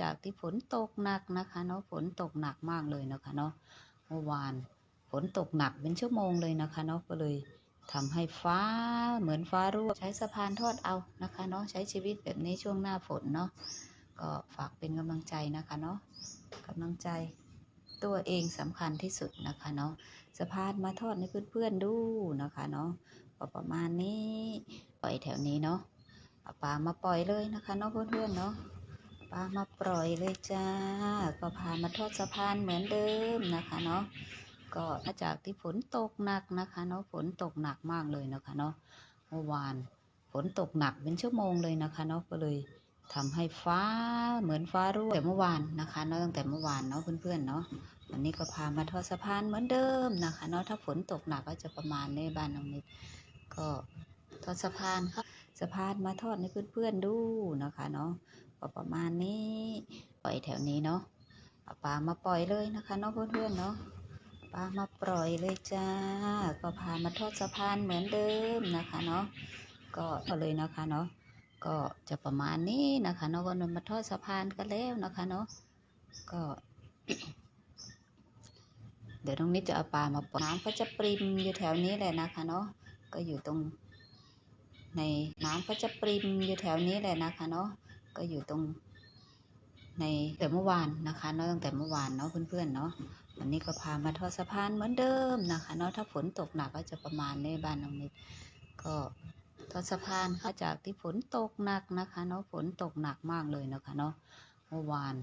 จากที่ฝนตกหนักนะคะเนาะฝนตกหนักมากเลยนะคะเนาะเมื่อวานฝนตกหนักเป็นชั่วโมงเลยนะคะเนาะก็เลยทำให้ฟ้าเหมือนฟ้ารั่วใช้สะพานทอดเอานะคะเนาะใช้ชีวิตแบบนี้ช่วงหน้าฝนเนาะก็ฝากเป็นกำลังใจนะคะเนาะกำลังใจตัวเองสำคัญที่สุดนะคะเนาะสะพานมาทอดให้เพื่อนๆดูนะคะเนาะประมาณนี้ปล่อยแถวนี้เนาะปลามาปล่อยเลยนะคะเนาะเพื่อนๆเนาะ ปลามาปล่อยเลยจ้า ก็พามาทอดสะพานเหมือนเดิมนะคะเนาะก็มาจากที่ฝนตกหนักนะคะเนาะฝนตกหนักมากเลยนะคะเนาะเมื่อวานฝนตกหนักเป็นชั่วโมงเลยนะคะเนาะก็เลยทำให้ฟ้าเหมือนฟ้ารั่วแต่เมื่อวานนะคะเนาะตั้งแต่เมื่อวานเนาะเพื่อนๆเนาะวันนี้ก็พามาทอดสะพานเหมือนเดิมนะคะเนาะถ้าฝนตกหนักก็จะประมาณในบ้านน้องนิดก็ทอดสะพานครับ สะพานมาทอดให้เพื่อนๆดูนะคะเนาะก็ประมาณนี้ปล่อยแถวนี้เนาะเอาปลามาปล่อยเลยนะคะเนาะเพื่อนๆเนาะปลามาปล่อยเลยจ้า ก็พามาทอดสะพานเหมือนเดิมนะคะเนาะก็เอาเลยนะคะเนาะก็จะประมาณนี้นะคะเนาะก็นมาทอดสะพานกันแล้วนะคะเนาะก็เดี๋ยวตรงนี้จะเอาปลามาปล่อยน้ำก็จะปริมอยู่แถวนี้แหละนะคะเนาะก็อยู่ตรง ในน้ำก็จะปริมอยู่แถวนี้แหละนะคะเนาะก็อยู่ตรงในแต่เมื่อวานนะคะเนาะตั้งแต่เมื่อวานเนาะเพื่อนๆเนาะวันนี้ก็พามาทอดสะพานเหมือนเดิมนะคะเนาะถ้าฝนตกหนักก็จะประมาณในบ้านน้องนิดก็ทอดสะพานค่ะจากที่ฝนตกหนักนะคะเนาะฝนตกหนักมากเลยนะคะเนาะเมื่อวาน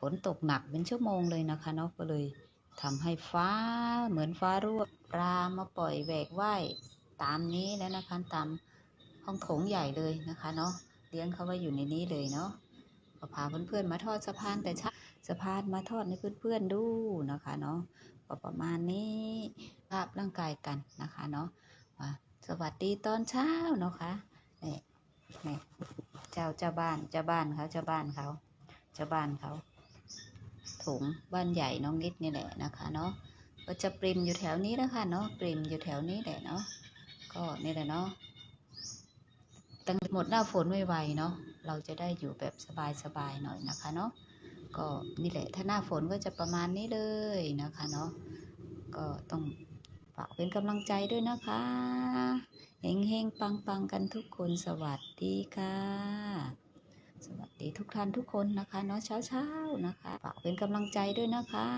ฝนตกหนักเป็นชั่วโมงเลยนะคะเนาะก็เลยทำให้ฟ้าเหมือนฟ้ารั่วปลามาปล่อยแหวกว่ายตามนี้แล้วนะคะตาม ห้องโถงใหญ่เลยนะคะเนาะเลี้ยงเขาไว้อยู่ในนี้เลยเนาะก็พาเพื่อนๆมาทอดสะพานแต่เช้าสะพานมาทอดให้เพื่อนๆดูนะคะเนาะก็ประมาณนี้ภาพร่างกายกันนะคะเนาะสวัสดีตอนเช้าเนาะคะนี่นี่เจ้าเจ้าบ้านเจ้าบ้านเขาเจ้าบ้านเขาเจ้าบ้านเขาถุงบ้านใหญ่น้องนิดนี่แหละนะคะเนาะก็จะปริมอยู่แถวนี้นะคะเนาะปริมอยู่แถวนี้แหละเนาะก็นี่แหละเนาะ ตั้งหมดหน้าฝนไวๆเนาะเราจะได้อยู่แบบสบายๆหน่อยนะคะเนาะก็นี่แหละถ้าหน้าฝนก็จะประมาณนี้เลยนะคะเนาะก็ต้องฝากเป็นกำลังใจด้วยนะคะเฮงเฮงปังปังๆกันทุกคนสวัสดีค่ะ สวัสดีทุกท่านทุกคนนะคะเนาะเช้าเช้าๆนะคะฝากเป็นกำลังใจด้วยนะคะ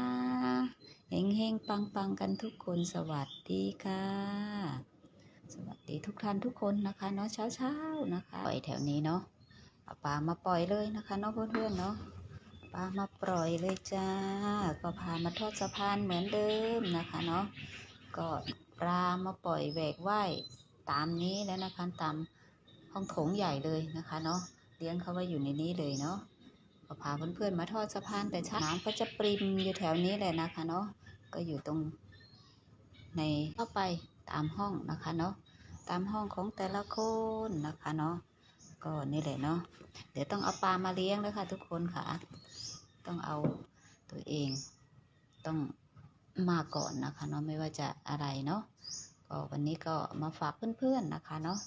เฮงเฮงปังปังๆกันทุกคนสวัสดีค่ะ สวัสดีทุกท่านทุกคนนะคะเนาะเช้าเช้าๆนะคะปล่อยแถวนี้เนาะเอาปลามาปล่อยเลยนะคะเนาะเพื่อนๆเนาะปลามาปล่อยเลยจ้า ก็พามาทอดสะพานเหมือนเดิมนะคะเนาะก็ปลามาปล่อยแหวกว่ายตามนี้แล้วนะคะตามห้องโถงใหญ่เลยนะคะเนาะเลี้ยงเขาไว้อยู่ในนี้เลยเนาะก็พาเพื่อนๆมาทอดสะพานแต่ช้าน้ำก็จะปริมอยู่แถวนี้แหละนะคะเนาะก็อยู่ตรงในเข้าไป ตามห้องนะคะเนาะตามห้องของแต่ละคนนะคะเนาะก็นี่แหละเนาะเดี๋ยวต้องเอาปลามาเลี้ยงแล้วค่ะ ทุกคนค่ะ ต้องเอาตัวเอง ต้องมาก่อนนะคะเนาะไม่ว่าจะอะไรเนาะก็วันนี้ก็มาฝากเพื่อนๆนะคะเนาะ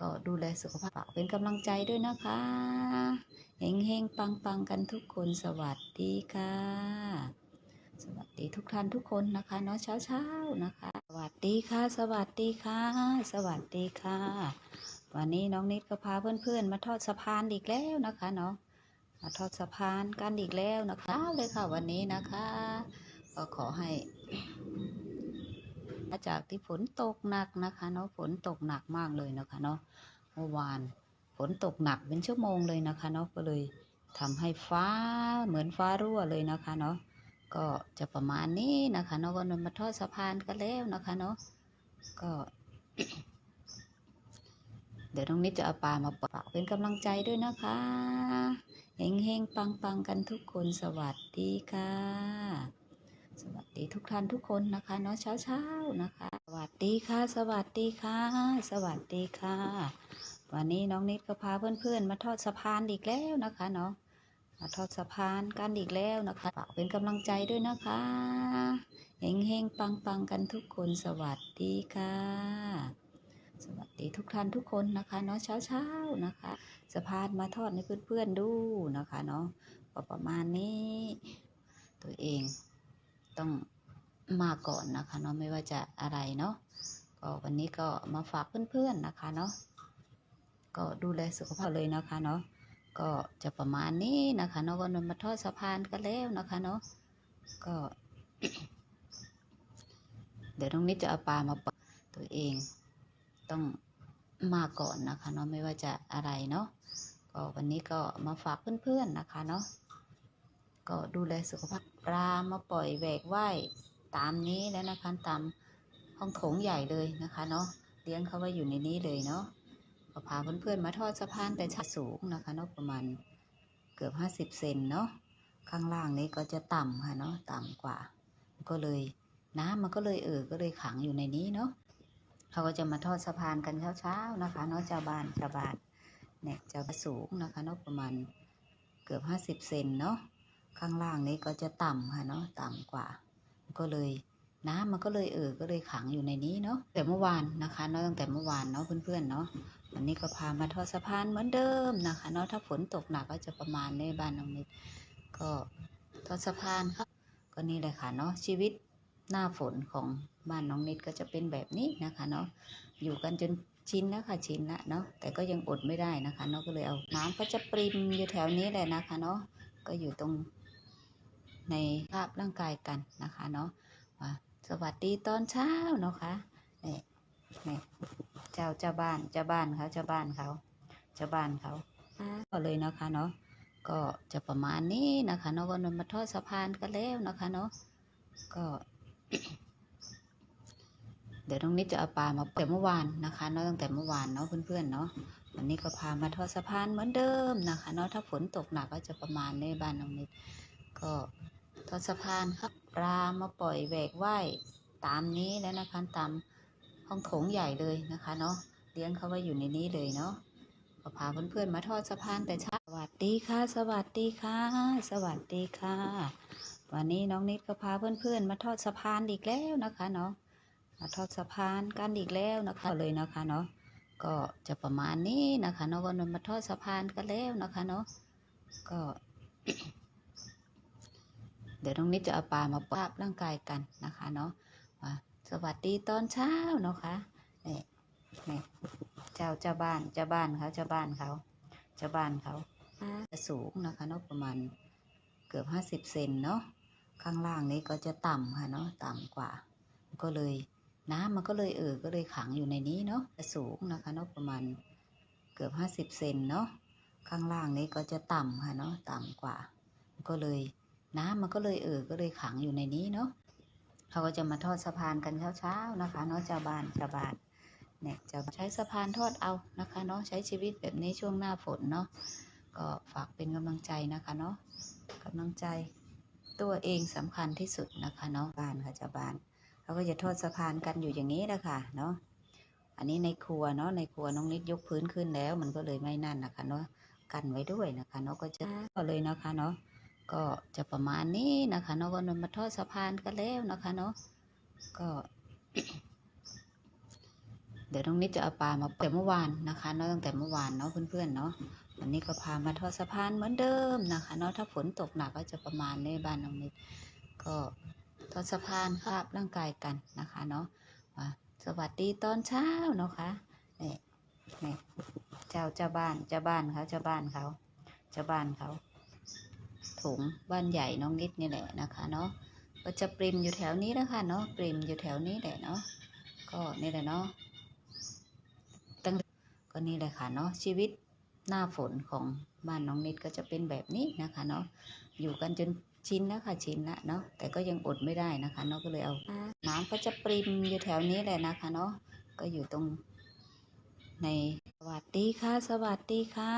ก็ดูแลสุขภาพเป็นกำลังใจด้วยนะคะเฮงเฮงปังปังๆกันทุกคนสวัสดีค่ะ สวัสดีทุกท่านทุกคนนะคะเนาะเช้าเช้าๆนะคะ วัสดีค่ะ สวัสดีค่ะ สวัสดีค่ะ วันนี้น้องนิดก็พาเพื่อนๆ มาทอดสะพานอีกแล้วนะคะเนาะมาทอดสะพานกันอีกแล้วนะคะเลยค่ะ วันนี้นะคะ ก็ขอให้มาจากที่ฝนตกหนักนะคะเนาะฝนตกหนักมากเลยนะคะเนาะเมื่อวานฝนตกหนักเป็นชั่วโมงเลยนะคะเนาะก็เลยทำให้ฟ้าเหมือนฟ้ารั่วเลยนะคะเนาะ ก็จะประมาณนี้นะคะเนาะก็นำมาทอดสะพานกันแล้วนะคะเนาะก็ เดี๋ยวตรงนี้จะเอาปลามาฝากเป็นกำลังใจด้วยนะคะเฮงเฮงปังปังกันทุกคนสวัสดีค่ะ สวัสดีทุกท่านทุกคนนะคะเนาะเช้าเช้าๆนะคะ สวัสดีค่ะ สวัสดีค่ะ สวัสดีค่ะ วันนี้น้องนิดก็พาเพื่อนๆมาทอดสะพานอีกแล้วนะคะเนาะ ทอดสะพานกันอีกแล้วนะคะฝากเป็นกำลังใจด้วยนะคะเฮงเฮงปังปังกันทุกคนสวัสดีค่ะ สวัสดีทุกท่านทุกคนนะคะเนาะเช้าเช้าๆนะคะ สะพานมาทอดให้เพื่อนๆดูนะคะเนาะประมาณนี้ ตัวเองต้องมาก่อนนะคะเนาะไม่ว่าจะอะไรเนาะก็วันนี้ก็มาฝากเพื่อนๆนะคะเนาะก็ดูแลสุขภาพเลยนะคะเนาะ ก็จะประมาณนี้นะคะเนาะวันนมาทอดสะพานกันแล้วนะคะเนาะก็ เดี๋ยวน้องนิดจะเอาปลามาปล่อยตัวเอง ต้องมาก่อนนะคะเนาะไม่ว่าจะอะไรเนาะก็วันนี้ก็มาฝากเพื่อนๆนะคะเนาะก็ดูแลสุขภาพปลามาปล่อยแหวกว่ายตามนี้แล้วนะคะตามห้องโถงใหญ่เลยนะคะเนาะเลี้ยงเขาไว้อยู่ในนี้เลยเนาะ ก็พาเพื่อนๆมาทอดสะพานแต่ชาสูงนะคะเนาะประมาณเกือบห้าสิบเซนเนาะข้างล่างนี้ก็จะต่ำค่ะเนาะต่ำกว่า ก็เลยน้ำมันก็เลยเออก็เลยขังอยู่ในนี้เนาะเขาก็จะมาทอดสะพานกันเช้าๆนะคะเนาะเจ้าบ้านเจ้าบ้านเนี่ยจ้าสูงนะคะเนาะประมาณเกือบห้าสิบเซนเนาะข้างล่างนี้ก็จะต่ำค่ะเนาะต่ำกว่า ก็เลย น้ำมันก็เลยเออก็เลยขังอยู่ในนี้เนาะแต่เมื่อวานนะคะเนาะตั้งแต่เมื่อวานเนาะเพื่อนๆเนาะวันนี้ก็พามาทอดสะพานเหมือนเดิมนะคะเนาะถ้าฝนตกหนักก็จะประมาณในบ้านน้องนิดก็ทอดสะพานครับก็นี่เลยค่ะเนาะชีวิตหน้าฝนของบ้านน้องนิดก็จะเป็นแบบนี้นะคะเนาะอยู่กันจนชินแล้วค่ะชินล้วเนาะแต่ก็ยังอดไม่ได้นะคะเนาะก็เลยเอาน้ำก็จะปริมอยู่แถวนี้แหละนะคะเนาะก็อยู่ตรงในภาพร่างกายกันนะคะเนาะว่า สวัสดีตอนเช้าเนาะค่ะนี่นี่เจ้าเจ้าบ้านเจ้าบ้านเขาเจ้าบ้านเขาเจ้าบ้านเขาก็เลยนะคะเนาะก็จะประมาณนี้นะคะเนาะวันนี้มาทอดสะพานกันแล้วนะคะเนาะก็ เดี๋ยวน้องนิดจะเอาปลามาแต่เมื่อวานนะคะเนาะตั้งแต่เมื่อวานเนาะเพื่อนๆเนาะวันนี้ก็พามาทอดสะพานเหมือนเดิมนะคะเนาะถ้าฝนตกหนักก็จะประมาณในบ้านน้องนิด ก็ทอดสะพานครับ ปลามาปล่อยแหวกว่ายตามนี้แล้วนะคะตามห้องโถงใหญ่เลยนะคะเนาะเลี้ยงเขาไว้อยู่ในนี้เลยเนาะก็พาเพื่อนๆมาทอดสะพานแต่เช้าสวัสดีค่ะ สวัสดีค่ะ สวัสดีค่ะ วันนี้น้องนิดก็พาเพื่อนๆ มาทอดสะพานอีกแล้วนะคะเนาะมาทอดสะพานกันอีกแล้วนะคะเลยนะคะเนาะก็จะประมาณนี้นะคะเนาะวันนี้มาทอดสะพานกันแล้วนะคะเนาะก็ ดี๋ยวน้องนิดจะเอาปลามาปราบร่างกายกันนะคะเนาะสวัสดีตอนเช้าเนาะค่ะนี่นี่เจ้าเจ้าบ้านเจ้าบ้านเขาเจ้าบ้านเขาเจ้าบ้านเขาจะสูงนะคะเนาะประมาณเกือบห้าสิบเซนเนาะข้างล่างนี้ก็จะต่ำค่ะเนาะต่ำกว่า ก็เลยน้ำมันก็เลยเออก็เลยขังอยู่ในนี้เนาะจะสูงนะคะเนาะประมาณเกือบห้าสิบเซนเนาะข้างล่างนี้ก็จะต่ำค่ะเนาะต่ำกว่า ก็เลย น้ำมันก็เลยเออก็เลยขังอยู่ในนี้เนาะเขาก็จะมาทอดสะพานกันเช้าๆนะคะเนาะชาวบ้านชาวบ้านเนี่ยจะใช้สะพานทอดเอานะคะเนาะใช้ชีวิตแบบนี้ช่วงหน้าฝนเนาะก็ฝากเป็นกำลังใจนะคะเนาะกำลังใจตัวเองสำคัญที่สุดนะคะเนาะบ้านค่ะชาวบ้านเขาก็จะทอดสะพานกันอยู่อย่างนี้แหละค่ะเนาะอันนี้ในครัวเนาะในครัวน้องนิดยกพื้นขึ้นแล้ว มันก็เลยไม่นั่นนะคะเนาะกันไว้ด้วยนะคะเนาะก็จะก็เลยนะคะเนาะ ก็จะประมาณนี้นะคะเนาะวันนี้มาทอดสะพานกันแล้วนะคะเนาะก็เดี๋ยวน้องนิดจะเอาปลามาแต่เมื่อวานนะคะเนาะตั้งแต่เมื่อวานเนาะเพื่อนๆเนาะวันนี้ก็พามาทอดสะพานเหมือนเดิมนะคะเนาะถ้าฝนตกหนักก็จะประมาณในบ้านน้องนิด ก็ทอดสะพานภาพร่างกายกันนะคะเนาะว่าสวัสดีตอนเช้าเนาะค่ะนี่นี่เจ้าเจ้าบ้านเจ้าบ้านเขาเจ้าบ้านเขาเจ้าบ้านเขา ถุงบ้านใหญ่น้องนิดนี่แหละนะคะเนาะก็จะปริมอยู่แถวนี้แล้วค่ะเนาะปริมอยู่แถวนี้แหละเนาะก็นี่แหละเนาะตั้งก็นี่แหละค่ะเนาะชีวิตหน้าฝนของบ้านน้องนิดก็จะเป็นแบบนี้นะคะเนาะอยู่กันจนชินแล้วค่ะชินแล้วเนาะแต่ก็ยังอดไม่ได้นะคะเนาะก็เลยเอาน้ำก็จะปริมอยู่แถวนี้แหละนะคะเนาะก็อยู่ตรงในสวัสดีค่ะ สวัสดีค่ะ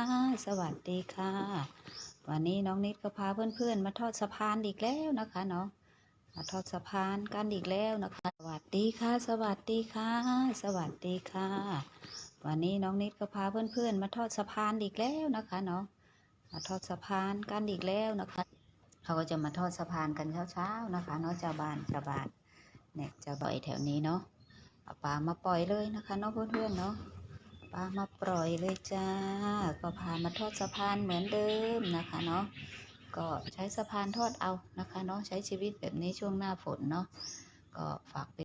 สวัสดีค่ะ วันนี้น้องนิดก็พาเพื่อนๆ มาทอดสะพานอีกแล้วนะคะเนาะมาทอดสะพานกันอีกแล้วนะคะ สวัสดีค่ะ สวัสดีค่ะ สวัสดีค่ะ วันนี้น้องนิดก็พาเพื่อนๆ มาทอดสะพานอีกแล้วนะคะเนาะมาทอดสะพานกันอีกแล้วนะคะเขาก็จะมาทอดสะพานกันเช้าๆนะคะเนาะเจ้าบ้านเจ้าบ้านเนี่ยจ้าบ่อยแถวนี้เนาะเอาปลามาปล่อยเลยนะคะเนาะเพื่อนๆเนาะ ปลามาปล่อยเลยจ้า ก็พามาทอดสะพานเหมือนเดิมนะคะเนาะ ก็ใช้สะพานทอดเอานะคะเนาะ ใช้ชีวิตแบบนี้ช่วงหน้าฝนเนาะ ก็ฝากไป